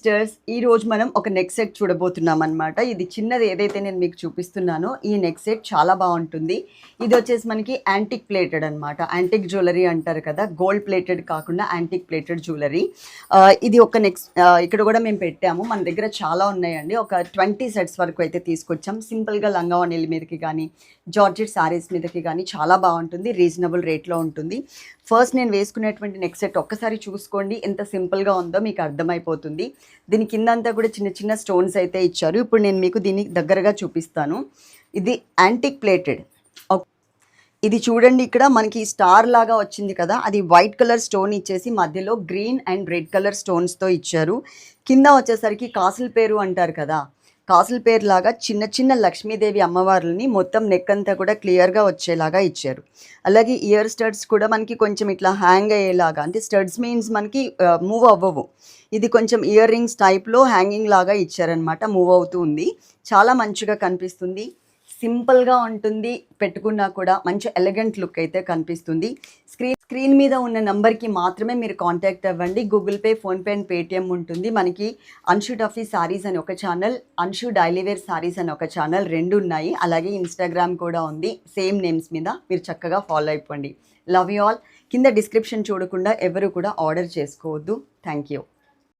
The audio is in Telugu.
సిస్టర్స్ ఈ రోజు మనం ఒక నెక్ సెట్ చూడబోతున్నాం అనమాట ఇది చిన్నది ఏదైతే నేను మీకు చూపిస్తున్నానో ఈ నెక్ సెట్ చాలా బాగుంటుంది. ఇది వచ్చేసి మనకి యాంటిక్ ప్లేటెడ్ అనమాట యాంటిక్ జ్యువెలరీ అంటారు కదా గోల్డ్ ప్లేటెడ్ కాకుండా యాంటిక్ ప్లేటెడ్ జ్యువెలరీ ఇది ఒక నెక్స్ట్ ఇక్కడ కూడా మేము పెట్టాము. మన దగ్గర చాలా ఉన్నాయండి. ఒక ట్వంటీ సెట్స్ వరకు అయితే తీసుకొచ్చాం. సింపుల్గా లంగావణిల మీదకి కానీ జార్జెట్ శారీస్ మీదకి కానీ చాలా బాగుంటుంది. రీజనబుల్ రేట్లో ఉంటుంది. ఫస్ట్ నేను వేసుకునేటువంటి నెక్ సెట్ ఒక్కసారి చూసుకోండి. ఎంత సింపుల్గా ఉందో మీకు అర్థమైపోతుంది. దీని కింద అంతా కూడా చిన్న చిన్న స్టోన్స్ అయితే ఇచ్చారు. ఇప్పుడు నేను మీకు దీన్ని దగ్గరగా చూపిస్తాను. ఇది యాంటిక్ ప్లేటెడ్ ఇది చూడండి ఇక్కడ మనకి స్టార్ లాగా వచ్చింది కదా. అది వైట్ కలర్ స్టోన్ ఇచ్చేసి మధ్యలో గ్రీన్ అండ్ రెడ్ కలర్ స్టోన్స్తో ఇచ్చారు. కింద వచ్చేసరికి కాసుల పేరు అంటారు కదా. కాసుల పేరు లాగా చిన్న చిన్న లక్ష్మీదేవి అమ్మవార్లని మొత్తం నెక్ అంతా కూడా క్లియర్గా వచ్చేలాగా ఇచ్చారు. అలాగే ఇయర్ స్టడ్స్ కూడా మనకి కొంచెం ఇట్లా హ్యాంగ్ అయ్యేలాగా అంటే స్టడ్స్ మీన్స్ మనకి మూవ్ అవ్వవు. ఇది కొంచెం ఇయర్ రింగ్స్ టైప్లో హ్యాంగింగ్ లాగా ఇచ్చారనమాట మూవ్ అవుతూ ఉంది. చాలా మంచిగా కనిపిస్తుంది. సింపుల్గా ఉంటుంది పెట్టుకున్నా కూడా మంచి ఎలిగెంట్ లుక్ అయితే కనిపిస్తుంది. స్క్రీన్ స్క్రీన్ మీద ఉన్న నెంబర్కి మాత్రమే మీరు కాంటాక్ట్ అవ్వండి. Google Pay PhonePe and Paytm ఉంటుంది. మనకి అన్షు టఫీ సారీస్ అని ఒక ఛానల్ అన్షు డైలీవేర్ సారీస్ అని ఒక ఛానల్ రెండు ఉన్నాయి. అలాగే ఇన్స్టాగ్రామ్ కూడా ఉంది. సేమ్ నేమ్స్ మీద మీరు చక్కగా ఫాలో అయిపోండి. లవ్ యూ ఆల్ కింద డిస్క్రిప్షన్ చూడకుండా ఎవరు కూడా ఆర్డర్ చేసుకోవద్దు. Thank you